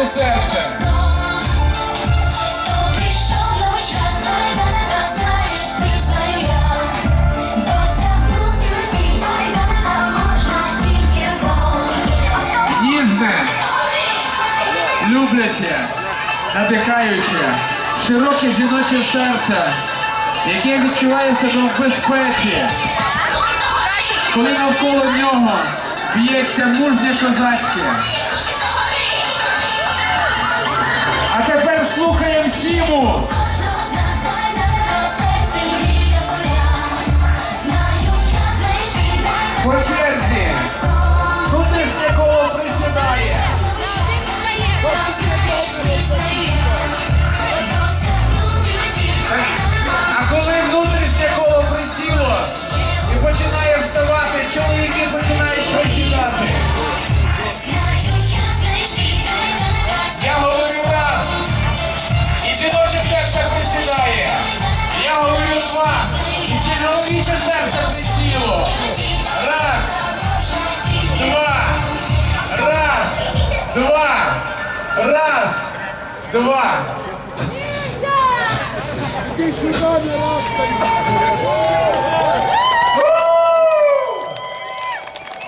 наше серце. Любляче, надихаюче, широке жіноче серце, яке відчуває себе в безпеці, коли навколо нього б'ється мужнє козацьке. По черзі. Внутрішнє коло присідає. А коли внутрішнє коло присіло і починає вставати, чоловіки починають присідати. Я говорю раз. І жіноче серце присідає. Я говорю два. І чоловіче серце два.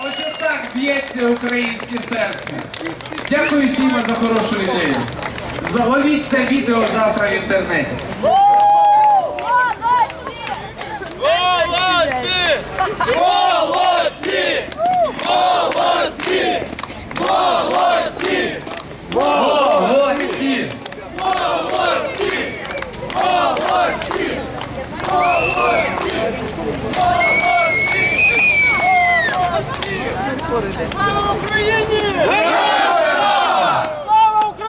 Ось отак б'ється українське серце. Дякую всім за хорошу ідею. Заловіть це відео завтра в інтернеті. Молодці! Молодці! Слава Україні!